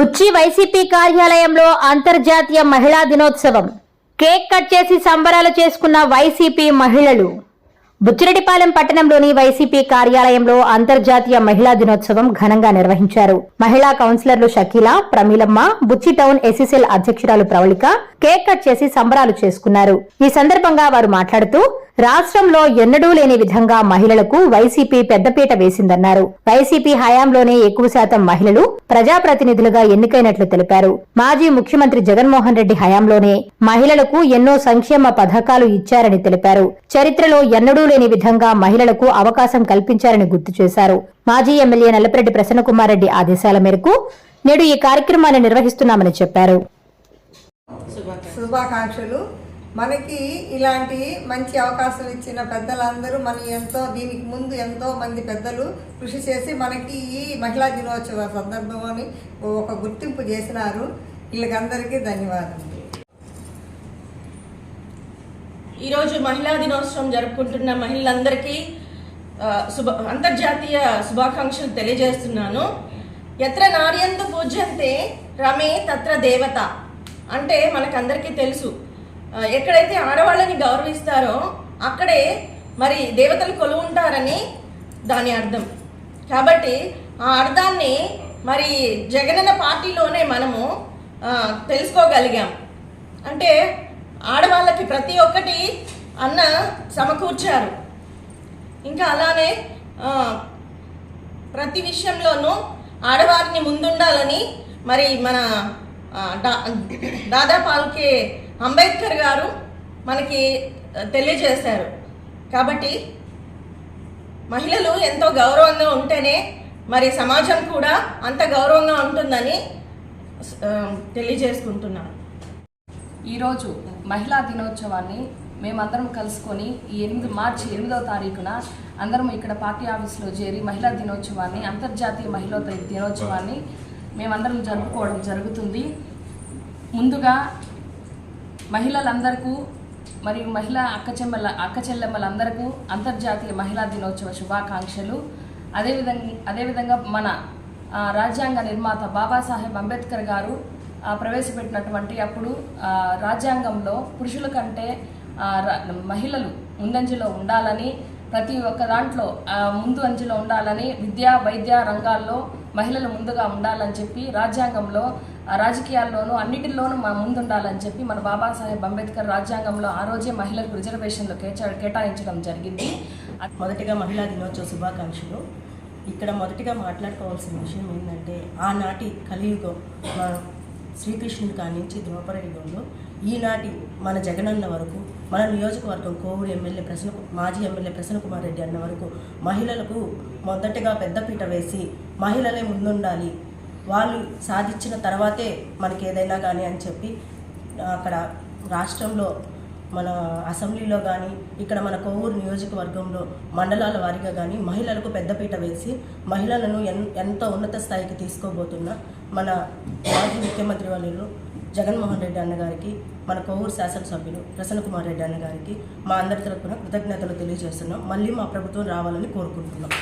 బుచ్చి YCP కార్యాలయంలో అంతర్జాతీయ మహిళా దినోత్సవం. కేక్ కట్ చేసి సంబరాలు చేసుకున్న వైసీపీ మహిళలు. బుచ్చిరెడ్డిపాలెం పట్టణంలోని వైసీపీ కార్యాలయంలో అంతర్జాతీయ మహిళా దినోత్సవం ఘనంగా నిర్వహించారు. మహిళా కౌన్సిలర్లు షకీల ప్రమీలమ్మ బుచ్చి టౌన్ ఎస్ఎస్ఎల్ అధ్యక్షురాలు ప్రవళిక కేక్ కట్ చేసి సంబరాలు చేసుకున్నారు. ఈ సందర్భంగా వారు మాట్లాడుతూ రాష్ట్రంలో ఎన్నడూ లేని విధంగా మహిళలకు వైసీపీ పెద్దపీట వేసిందన్నారు. వైసీపీ హయాంలోనే ఎక్కువ శాతం మహిళలు ప్రజాప్రతినిధులుగా ఎన్నికైనట్లు తెలిపారు. మాజీ ముఖ్యమంత్రి జగన్మోహన్ రెడ్డి హయాంలోనే మహిళలకు ఎన్నో సంక్షేమ పథకాలు ఇచ్చారని తెలిపారు. చరిత్రలో ఎన్నడూ లేని విధంగా మహిళలకు అవకాశం కల్పించారని గుర్తు చేశారు. మాజీ ఎమ్మెల్యే నల్లపరెడ్డి ప్రసన్నకుమార్ రెడ్డి ఆదేశాల మేరకు నేడు ఈ కార్యక్రమాన్ని నిర్వహిస్తున్నామని చెప్పారు. శుభాకాంక్షలు. మనకి ఇలాంటి మంచి అవకాశం ఇచ్చిన పెద్దలందరూ మనం ఎంతో దీనికి ముందు ఎంతో మంది పెద్దలు కృషి చేసి మనకి ఈ మహిళా దినోత్సవ సందర్భంలోని ఒక గుర్తింపు చేసినారు. వీళ్ళకందరికీ ధన్యవాదాలు ఈరోజు మహిళా దినోత్సవం జరుపుకుంటున్న మహిళలందరికీ శుభ అంతర్జాతీయ శుభాకాంక్షలు తెలియజేస్తున్నాను. ఎత్ర నార్యందు పూజ్యంతే రమే తత్ర దేవత అంటే మనకందరికీ తెలుసు. ఎక్కడైతే ఆడవాళ్ళని గౌరవిస్తారో అక్కడే మరి దేవతలు కొలువుంటారని దాని అర్థం. కాబట్టి ఆ అర్థాన్ని మరి జగనన్న పార్టీలోనే మనము తెలుసుకోగలిగాం. అంటే ఆడవాళ్ళకి ప్రతి ఒక్కటి అన్న సమకూర్చారు. ఇంకా అలానే ప్రతి విషయంలోనూ ఆడవారిని ముందుండాలని మరి మన దాదా పాల్కే అంబేద్కర్ గారు మనకి తెలియజేశారు. కాబట్టి మహిళలు ఎంతో గౌరవంగా ఉంటేనే మరి సమాజం కూడా అంత గౌరవంగా ఉంటుందని తెలియజేసుకుంటున్నాను. ఈరోజు మహిళా దినోత్సవాన్ని మేమందరం కలుసుకొని ఈ ఎనిమిది మార్చి ఎనిమిదవ తారీఖున అందరం ఇక్కడ పార్టీ ఆఫీస్లో చేరి మహిళా దినోత్సవాన్ని అంతర్జాతీయ మహిళా దినోత్సవాన్ని మేమందరం జరుపుకోవడం జరుగుతుంది. ముందుగా మహిళలందరికీ మరియు మహిళా అక్క చెమ్మల అక్క చెల్లెమ్మలందరికీ అంతర్జాతీయ మహిళా దినోత్సవ శుభాకాంక్షలు. అదేవిధంగా అదేవిధంగా మన రాజ్యాంగ నిర్మాత బాబాసాహెబ్ అంబేద్కర్ గారు ప్రవేశపెట్టినటువంటి అప్పుడు రాజ్యాంగంలో పురుషుల కంటే మహిళలు ముందంజలో ఉండాలని ప్రతి ఒక్క దాంట్లో ముందు అంజలో ఉండాలని విద్యా వైద్య రంగాల్లో మహిళలు ముందుగా ఉండాలని చెప్పి రాజ్యాంగంలో రాజకీయాల్లోనూ అన్నిటిలోనూ మా ముందుండాలని చెప్పి మన బాబాసాహెబ్ అంబేద్కర్ రాజ్యాంగంలో ఆ రోజే మహిళలకు రిజర్వేషన్లు కేచా కేటాయించడం జరిగింది. మొదటిగా మహిళా దినోత్సవ శుభాకాంక్షలు. ఇక్కడ మొదటిగా మాట్లాడుకోవాల్సిన విషయం ఏంటంటే ఆనాటి కలియుగం మన శ్రీకృష్ణుడి కానించి ద్వాపర యుగంలో ఈనాటి మన జగనన్న వరకు మన నియోజకవర్గం కోవూరు ఎమ్మెల్యే ప్రసన్న మాజీ ఎమ్మెల్యే ప్రసన్న కుమార్ రెడ్డి అన్న వరకు మహిళలకు మొదటగా పెద్దపీట వేసి మహిళలే ముందుండాలి. వాళ్ళు సాధించిన తర్వాతే మనకి ఏదైనా కానీ అని చెప్పి అక్కడ రాష్ట్రంలో మన అసెంబ్లీలో కానీ ఇక్కడ మన కొవ్వూరు నియోజకవర్గంలో మండలాల వారీగా కానీ మహిళలకు పెద్దపీట వేసి మహిళలను ఎన్ ఎంతో ఉన్నత స్థాయికి తీసుకోబోతున్న మన మాజీ ముఖ్యమంత్రి వాళ్ళు జగన్మోహన్ రెడ్డి అన్న గారికి మన కొవ్వూరు శాసనసభ్యులు ప్రసన్న కుమార్ రెడ్డి అన్న గారికి మా అందరి తరపున కృతజ్ఞతలు తెలియజేస్తున్నాం. మళ్ళీ మా ప్రభుత్వం రావాలని కోరుకుంటున్నాం.